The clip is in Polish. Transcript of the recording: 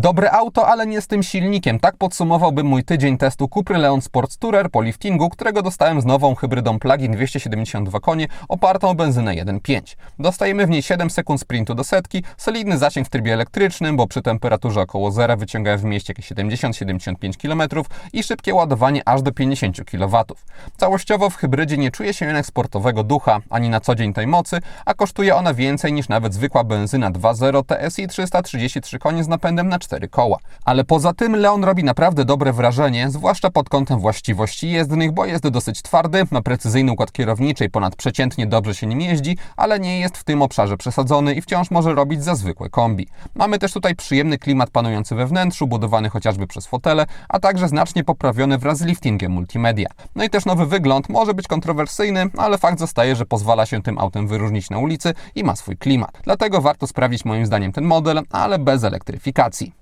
Dobre auto, ale nie z tym silnikiem. Tak podsumowałbym mój tydzień testu Cupry Leon Sports Tourer po liftingu, którego dostałem z nową hybrydą plug-in 272 konie opartą o benzynę 1.5. Dostajemy w niej 7 sekund sprintu do setki, solidny zasięg w trybie elektrycznym, bo przy temperaturze około zera wyciągają w mieście jakieś 70-75 km i szybkie ładowanie aż do 50 kW. Całościowo w hybrydzie nie czuje się jednak sportowego ducha, ani na co dzień tej mocy, a kosztuje ona więcej niż nawet zwykła benzyna 2.0 TSI 333 konie z napędem na 4 koła. Ale poza tym Leon robi naprawdę dobre wrażenie, zwłaszcza pod kątem właściwości jezdnych, bo jest dosyć twardy, ma precyzyjny układ kierowniczy i ponad przeciętnie dobrze się nim jeździ, ale nie jest w tym obszarze przesadzony i wciąż może robić za zwykłe kombi. Mamy też tutaj przyjemny klimat panujący we wnętrzu, budowany chociażby przez fotele, a także znacznie poprawiony wraz z liftingiem multimedia. No i też nowy wygląd może być kontrowersyjny, ale fakt zostaje, że pozwala się tym autem wyróżnić na ulicy i ma swój klimat. Dlatego warto sprawdzić moim zdaniem ten model, ale bez elektryfikacji.